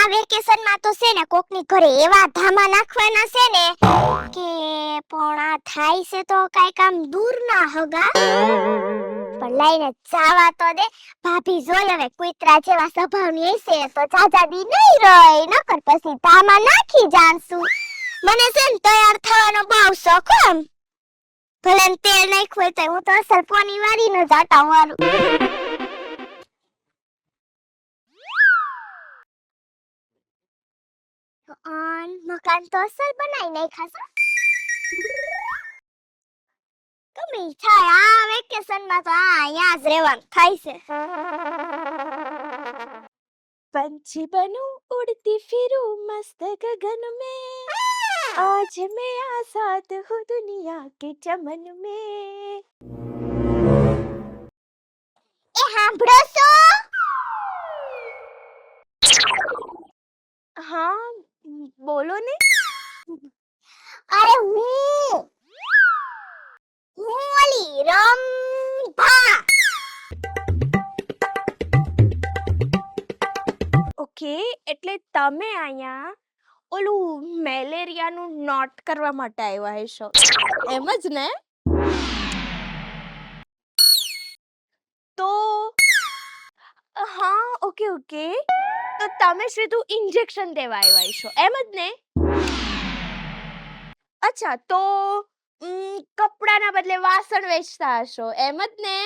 આ વેકેશનમાં તો છે ને કોકની ઘરે એવા ધામા નાખવાના છે ને કે પણ આ થાય છે તો કાઈ કામ દૂર ના હગા. પણ લઈને જાવા તો દે. ભાભી જોઈ હવે, કુતરા જેવા સ્વભાવની હશે તો જાજાદી નહીં રહે, નકર પછી ધામા નાખી જાણશું મને છે ને તૈયાર થવાનો બહુ શોખ એમ ભલે તેલ નાખ્યું તો હું તો અસલ પોની વાળી ન જાતા વાળું. અન મકાન તો અસલ બનાવી નાખ્યા છે ગમે ઈ થાય આ વેકેશન માં તો આ અહીંયા જ રહેવાનું થાય છે पंछी बनूं उड़ती फिरूं मस्त गगन में आज मैं आजाद हूँ दुनिया के चमन में એ સાંભળો છો એટલે તમે અહીંયા ઓલું મેલેરિયાનું નોટ કરવા માટે આવ્યા હશો. એમ જ ને? તો હા, ઓકે ઓકે. તો તમે સીધું ઇન્જેક્શન દેવા આવ્યા હશો. એમ જ ને? અચ્છા, તો કપડાના બદલે વાસણ વેચતા હશો. એમ જ ને?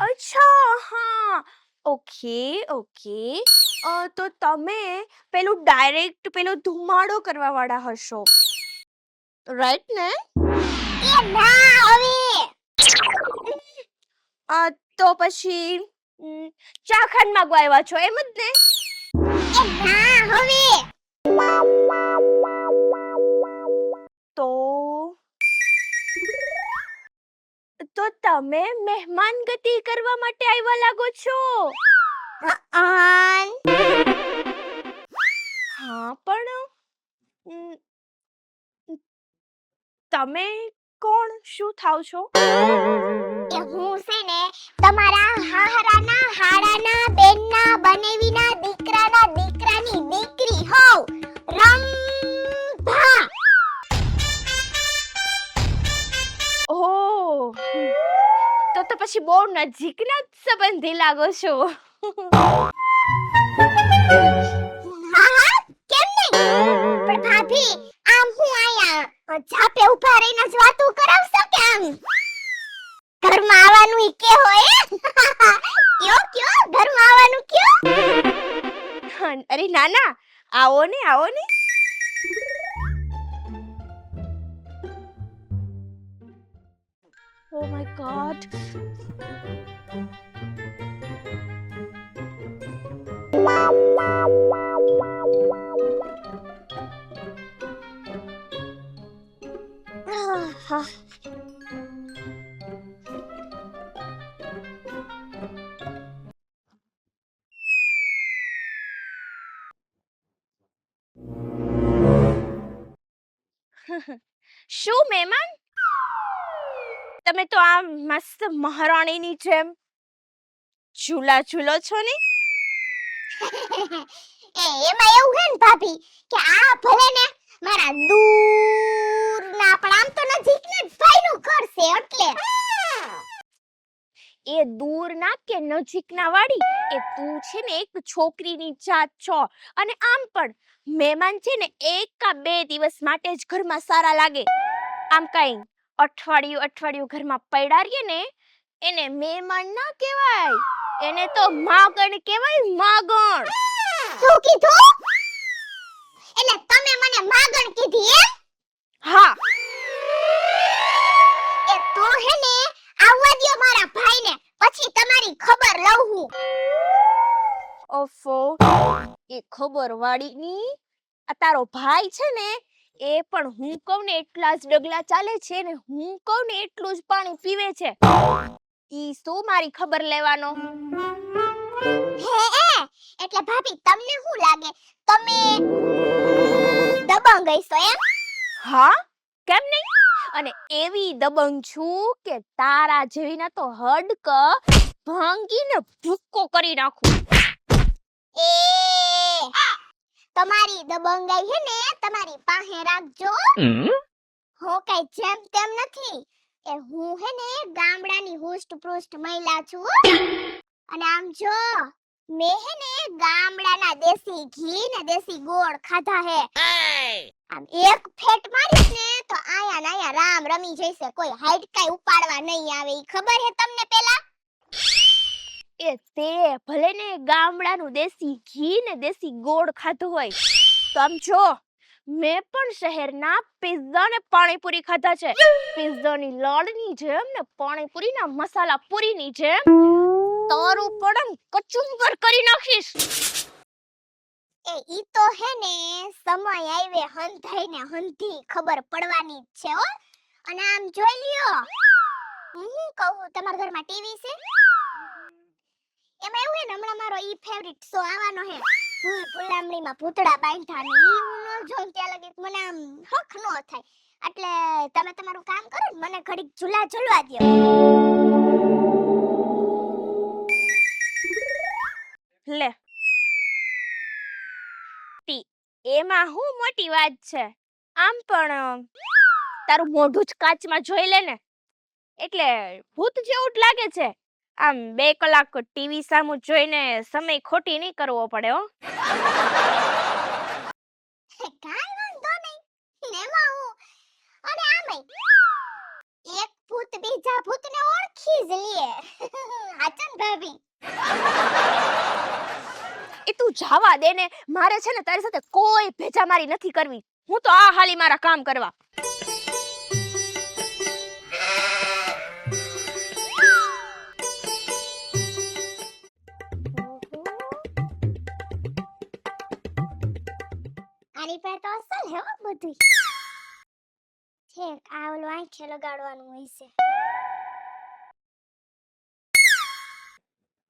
અચ્છા, હા. Okay okay. અ, તો તમે પેલું ડાયરેક્ટ પેલો ધુમાડો કરવા વાળા હશો. રાઈટ ને? એ ના હવે! અ, તો પછી ચા ચાખંડ માંગવા આવ્યા છો એમ જ ને? એ ના હવે! તો તમે મહેમાન ગતિ કરવા માટે આવ્યા લાગો છો? હા પણ તમે કોણ? શું થાવ છો? હું છે ને તમારા હાહરાના હાડાના બેનના બનેવીના પછી બહુ નજીકના સંબંધી લાગો છો. કેમ નહીં? પણ ભાભી આમ હું આયા? જાપે ઊભા રહીને જ વાતો કરાવશો કે આમ? ઘરમાં આવવાનું ઈ કે હોય? કયો કયો? ઘરમાં આવવાનું કયો? અરે ના ના. આવો ને આવો ને. ઓ માય ગોડ આહ, શું મહેમાન તમે તો આ મસ્ત મહારાણીની જેમ ઝૂલા ઝૂલો છો ને? એમાં એવું છે ને ભાભી કે આ ભલે ને મારા દૂર ના પણ આમ તો નજીક ને ભાઈનું ઘર છે એટલે. એ દૂર ના કે નજીકના વાળી? એ તું છે ને એક છોકરીની જાત છો. અને આમ પણ મહેમાન છે ને એક કા બે દિવસ માટે જ ઘરમાં સારા લાગે. આમ કઈ અઠવાડિયું અઠવાડિયું ઘરમાં પડ્યા ને એને મહેમાન ના કહેવાય. એને તો માગણ કહેવાય માગણ. શું કીધું? એટલે તમે મને માગણ કીધી એમ? હા. એ તો હે ને આવવા દ્યો મારા ભાઈને પછી તમારી ખબર લઉં હું. ઓફો એ ખબર વાળીની આ તારો ભાઈ છે ને એ પણ હું કહું ને એટલા જ ડગલા ચાલે છે ને હું કહું ને એટલું જ પાણી પીવે છે. ઈ શું મારી ખબર લેવાનો? હે એ એટલે ભાભી તમને શું લાગે? તમે દબંગ હશો એમ? હા કેમ નહીં? અને એવી દબંગ છું કે તારા જેવી ના તો હડક ભાંગીને ભૂક્કો કરી નાખું. એ તમારી દબંગાઈ હે ને તમારી પાસે રાખજો. હું કઈ જેમ તેમ નથી. એ હું હે ને ગામડાની હુષ્ટ પૃષ્ઠ મહિલા છું. અને આમ જો મે હે ને ગામડાના દેશી ઘી ને દેશી ગોળ ખાધા હે. આમ એક ફેટ મારીશ ને તો આયા ને આયા રામ રમી જશે કોઈ હાઈટ કાઈ ઉપાડવા નહીં આવે ઈ ખબર હે તમને પેલા? એ તે ભલે ને ગામડાનું દેશી ઘી ને દેશી ગોળ ખાધું હોય. તો આમ જો પણ શહેરના પિઝા ને પાણીપુરી ખાધા છે. પિઝાની લડની જેમ ને પાણીપુરીના મસાલા પૂરીની જેમ. તારું પણ કચુંબર કરી નાખીશ. એ ઈ તો હે ને સમય આવે હંધાઈ ને હંધી ખબર પડવાની જ છે હો. અને આમ જોઈ લ્યો. હું કહું, તમારા ઘરમાં ટીવી છે? એમાં એવું હે ને, હમણાં મારો ઈ ફેવરિટ શો આવવાનો હે. હું ફૂલામણીમાં પૂતળા બાંધતા ને ઈ હું ન જોઉં ત્યાં લગી મને આમ હક નો થાય. એટલે તમે તમારું કામ કરો ને, મને ઘડીક ઝૂલા ઝૂલવા દ્યો. લે. ટી એમાં હું મોટી વાત છે? આમ પણ તારું મોઢું જ કાચમાં જોઈ લે ને. એટલે ભૂત જેવું જ લાગે છે. આમ બે કલાક ટીવી સામું જોઈને સમય ખોટી નહીં કરવો પડે હો. કાંઈ વાંધો નહીં. હું અને એક ભૂત બીજા ભૂતને ઓળખી જ લે હાચન ભાભી. એ તું જાવા દે ને મારે છે ને તારી સાથે કોઈ ભેજા મારી નથી કરવી. હું તો આ હાલી મારા કામ કરવા. આની પાસે તો અસલ હે હો બધું ઠીક આ ઓલું આંખે લગાડવાનું હોય છે.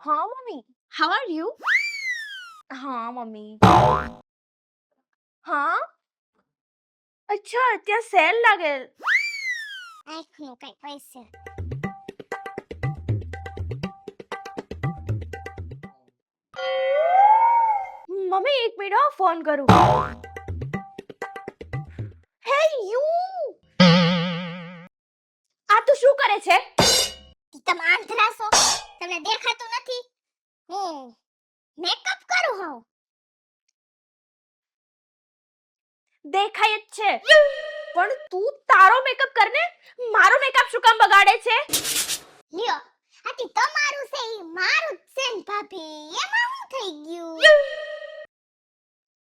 હા મમ્મી. હાઉ આર યુ હા મમ્મી. હા? અચ્છા ત્યાં સેલ લાગે. આંખનું કઈ પૈસે મમ્મી એક મિનિટ ફોન કરું. આ તું શું કરે છે? તમે આંધળા છો તમને દેખાતું નથી. હું મેકઅપ કરું હું દેખાય જ છે. પણ તું તારો મેકઅપ કરને મારો મેકઅપ શું કામ બગાડે છે? લ્યો આથી તમારું છે મારું જ છે ને ભાભી. એમાં હું થઈ ગયું?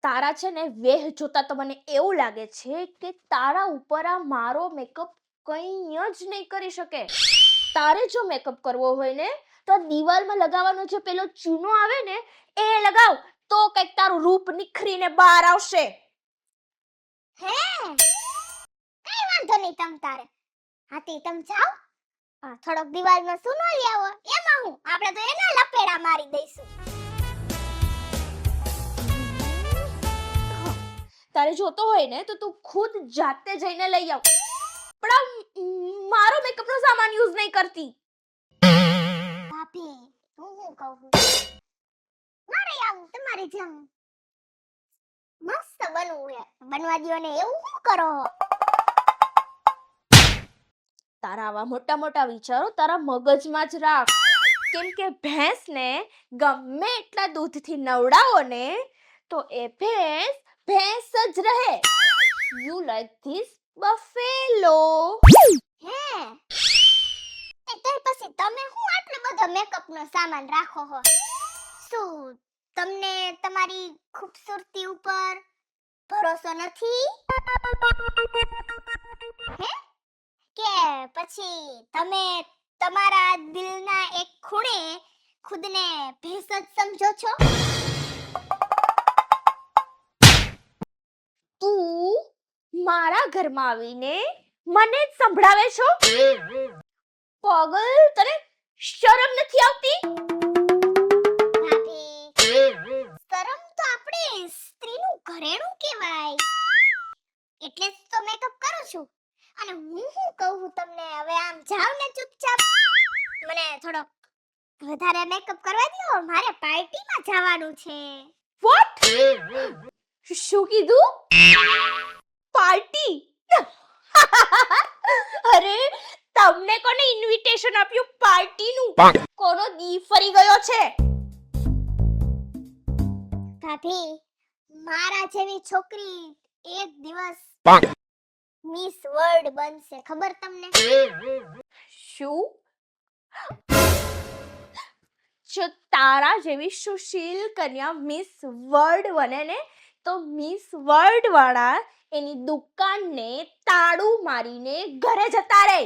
તારા છે ને વેહ જોતા તો મને એવું લાગે છે કે તારા ઉપર આ મારો મેકઅપ કંઈ જ નહીં કરી શકે. તારે જો મેકઅપ કરવો હોય ને, તો દિવાલમાં લગાવવાનો જે પેલો ચૂનો આવે ને, એ લગાવ, તો કંઈક તારું રૂપ નિખરીને બહાર આવશે. હે? કઈ વાંધો નહીં તમ તારે. હા તે તમ જાઓ. આ થોડોક દિવાલનો સુનો લઈ આવો એમાં હું, આપણે તો એના લપેડા મારી દઈશું. તારે જોતો હોય ને તો તું ખુદ જાતે જઈને લઈ આવ. પણ આ મારો મેકઅપનો સામાન યુઝ નહીં કરતી. ભાભી હું શું કહું? મારે આવું તમારે જમ મસ્ત બનવું બનવા દો ને એવું શું કરો તારા આવા મોટા મોટા વિચારો તારા મગજમાં જ રાખ. કેમ કે ભેંસને ગમે એટલા દૂધથી નવડાવો ને તો એ ભેંસ ભેંસ જ રહે યુ લાઈક ધીસ બફેલો હે એ તો પછી તમે શું આટલો બધો મેકઅપ નો સામાન રાખો હો શું તમને તમારી ખૂબસૂરતી ઉપર ભરોસો નથી હે કે પછી તમે તમારા દિલના એક ખૂણે ખુદને ભેંસ જ સમજો છો મારા ઘરમાં આવીને મને જ સંભળાવે છો? પાગલ તને શરમ નથી આવતી? શરમ તો આપણે સ્ત્રીનું ઘરેણું કહેવાય. એટલે જ તો મેકઅપ કરું છું. અને હું શું કહું તમને? હવે આમ જાવ ને ચૂપચાપ. મને થોડોક વધારે મેકઅપ કરવા દો. મારે પાર્ટીમાં જવાનું છે. વોટ શું કીધું? પાર્ટી? અરે તમને કોને ઇન્વિટેશન આપ્યું પાર્ટીનું? કોનો દી ફરી ગયો છે? ભાભી મારા જેવી છોકરી એક દિવસ મિસ વર્લ્ડ બનશે ખબર તમને? શું? જો તારા જેવી સુશીલ કન્યા મિસ વર્લ્ડ બને ને તો મિસ વર્લ્ડ વાળા એની દુકાનને તાળું મારીને ઘરે જતા રહે.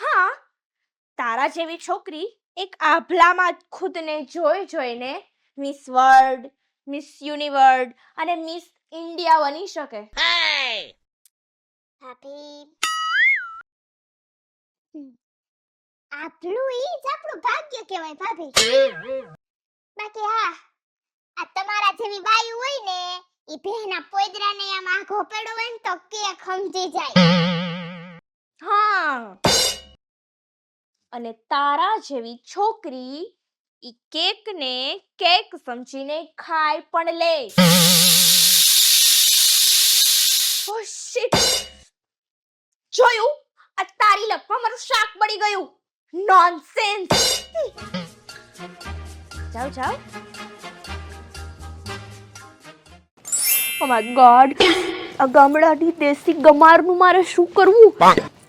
હા તારા જેવી છોકરી એક આભલામાં ખુદને જોઈ જોઈને મિસ વર્લ્ડ મિસ યુનિવર્ડ અને મિસ ઇન્ડિયા બની શકે. ભાભી. આપણું ઈ જ આપણું ભાગ્ય કહેવાય ભાભી. બાકી હા આ તમારા જેવી બાઈ હોય ને, ઈ ભેના પોદરાને આમ આ ઘોપેડો હોય ને તો કે ખમજી જાય. હા. અને તારા જેવી છોકરી ઈ કેક ને કેક સમજીને ખાય પણ લે. ઓ જોયું? આ તારી લપમાં મારું શાક બળી ગયું. નોનસેન્સ જાઓ જાઓ. ઓ માય ગોડ આ ગામડાની દેશી ગમારનું મારે શું કરવું?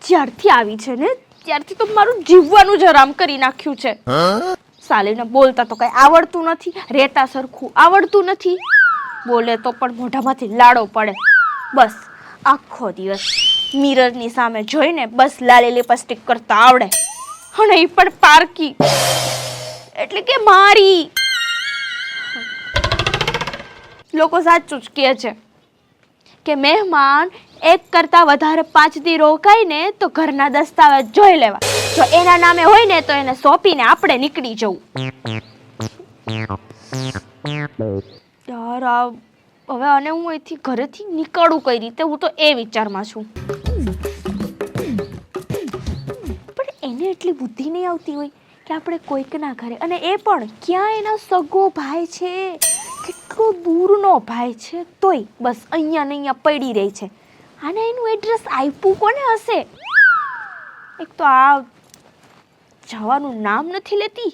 જ્યારથી આવી છે ને ત્યારથી તો મારું જીવવાનું જ હરામ કરી નાખ્યું છે. સાલીને બોલતા તો કઈ આવડતું નથી રહેતા સરખું આવડતું નથી. બોલે તો પણ મોઢામાંથી લાડો પડે. બસ આખો દિવસ મિરરની સામે જોઈને બસ લાલી લિપસ્ટિક કરતા આવડે. અને એ પણ પારકી. એટલે કે મારી. લોકો સાચું જ છે કે મહેમાન એક કરતા વધારે પાંચ રોકાઈને તો ઘરના દસ્તાવેજ જોઈ લેવા. જો એના નામે હોય ને તો એને સોંપીને આપણે નીકળી જવું. યાર હવે આને હું અહીંથી ઘરેથી નીકળું કઈ રીતે? હું તો એ વિચારમાં છું. પણ એને એટલી બુદ્ધિ નહીં આવતી હોય કે આપણે કોઈકના ઘરે અને એ પણ ક્યાં એના સગો ભાઈ છે? કેટલો દૂરનો ભાઈ છે, તોય બસ અહીંયા ને અહીંયા પડી રહી છે. અને એનું એડ્રેસ આપ્યું કોને હશે? એક તો આ જવાનું નામ નથી લેતી.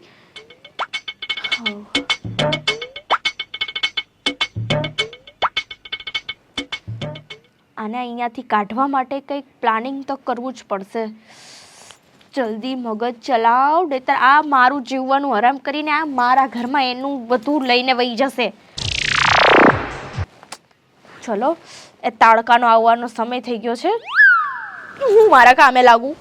આને અહીંયાથી કાઢવા માટે કંઈક પ્લાનિંગ તો કરવું જ પડશે. જલ્દી મગજ ચલાવ, નહીતર આ મારું જીવવાનું હરામ કરીને આ મારા ઘરમાં એનું બધું લઈને વહી જશે. ચલો. એ તાડકાનો આવવાનો સમય થઈ ગયો છે. હું મારા કામે લાગુ.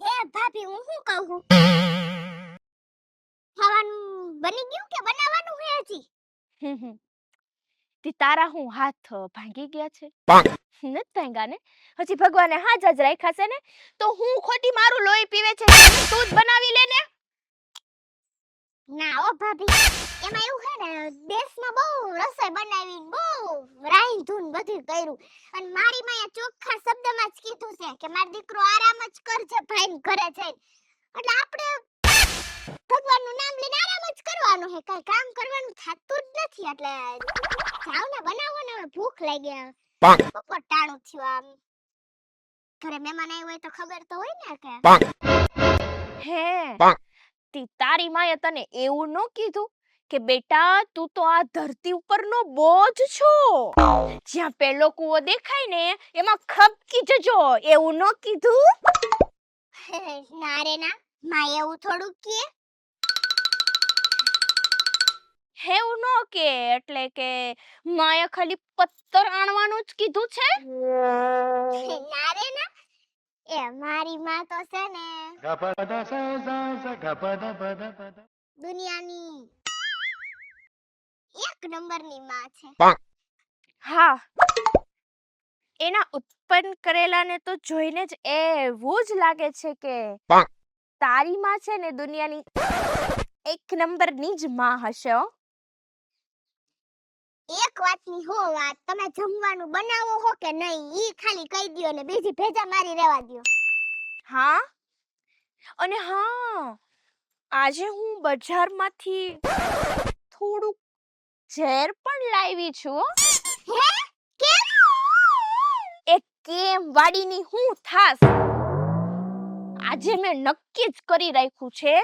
હે ભાભી હું શું કહું ખાવાનું બની ગયું કે બનાવવાનું છે હજી? હમ હમ. તે તારા હું હાથ ભાંગી ગયા છે. નથી ભાંગા ને? ભગવાને હાજા જ રાખ્યા છે ને? તો હું ખોટી મારું લોહી પીવે છે તું જ બનાવી લે ને? ના, ઓ ભાભી, એમાં એવું છે ને, દેશમાં બહુ રસોઈ બનાવી બહુ રાંધું ને બધું કર્યું. અને મારી માએ ચોખ્ખા શબ્દમાં જ કીધું છે કે મારો દીકરો આરામ જ કરજે ભાઈ ઘરે જઈને. એટલે આપણે ભગવાનનું નામ લઈને આરામ જ કરવાનું છે. કઈ કામ કરવાનું થતું જ નથી. એટલે જાવ ને, બનાવો ને ભૂખ લાગી બપોર ટાણું થયું આમ. ઘરે મહેમાન આવ્યો હોય તો ખબર તો હોય ને કે. હે તી તારી માએ તને એવું ન કીધું કે બેટા તું તો આ ધરતી ઉપરનો બોજ છો. જ્યાં પેલો કૂવો દેખાય ને એમાં ખપકી જજો એવું ન કીધું? ના રે ના માં એવું થોડું કે હેવું ન કે એટલે કે માએ ખાલી પત્થર આણવાનું જ કીધું છે? ના રે ના. એ મારી માં તો છે ને દુનિયાની એક નંબરની માં છે. હા. એના ઉત્પન્ન કરેલાને તો જોઈને જ એવું જ લાગે છે કે તારી માં છે ને દુનિયાની એક નંબરની જ માં હશે હો. એક વાતની હો વાત તમે જમવાનું બનાવો હો કે નહીં ઈ ખાલી કહી દ્યો ને બીજી ભેજા મારી રહેવા દ્યો. હા? અને હા આજે હું બજારમાંથી થોડુંક ઝેર પણ લાવી છું હો. કેમ? એ કેમ વાડીની હું થાસ? આજે મેં નક્કી જ કરી રાખ્યું છે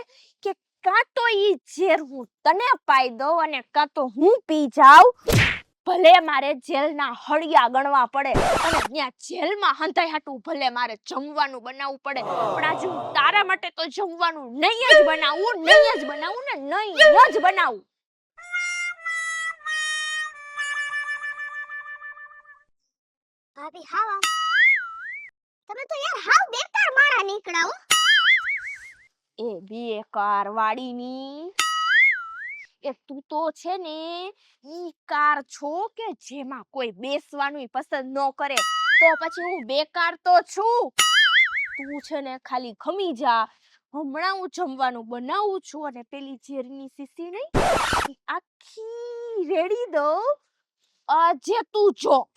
કે કાં તો ઈ ઝેર હું તને પાઈ દઉં અને કાં તો હું પી જાઉં. ભલે મારે જેલના હળિયા ગણવા પડે અને ત્યાં જેલમાં હંધાઈ હાટું ભલે મારે જમવાનું બનાવવું પડે, પણ આજે હું તારા માટે તો જમવાનું નહીં જ બનાવું, નહીં જ બનાવું ને નહીં જ બનાવું. ભાભી, હાવા તમે તો યાર હાવ બેકાર મારા નીકળ્યા હો એ બેકાર વાડીની એ તું તો છે ને, ઈ કાર છો કે જેમાં કોઈ બેસવાનું પસંદ ન કરે? તો પછી હું બેકાર તો છું. તું છે ને ખાલી ખમી જા. હમણાં હું જમવાનું બનાવું છું અને પેલી ઝેરની સીસી નહીં આખી રેડી દઉં. આજે તું જો.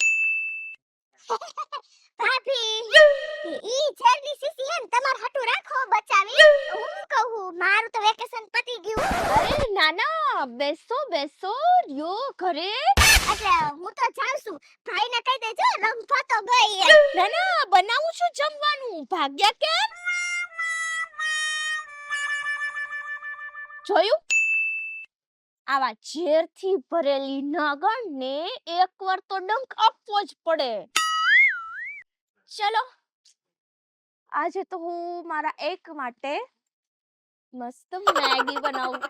ભાભી ઈ છેલ્લી સીસી એમ ને તમાર હટુ રાખો બચાવી હું કહું મારું તો વેકેશન પતી ગયું. અરે નાના બેસો બેસો યો ઘરે. એટલે હું તો જાઉં છું. ભાઈને કહી દેજો રંભા તો ગઈ. ના ના બનાવું છું જમવાનું. ભાગ્યા કેમ? જોયું? આવા ઝેરથી ભરેલી નાગણને એકવાર તો ડંક આપવો જ પડે. ચલો. આજે તો હું મારા એક માટે મસ્ત મેગી બનાવું.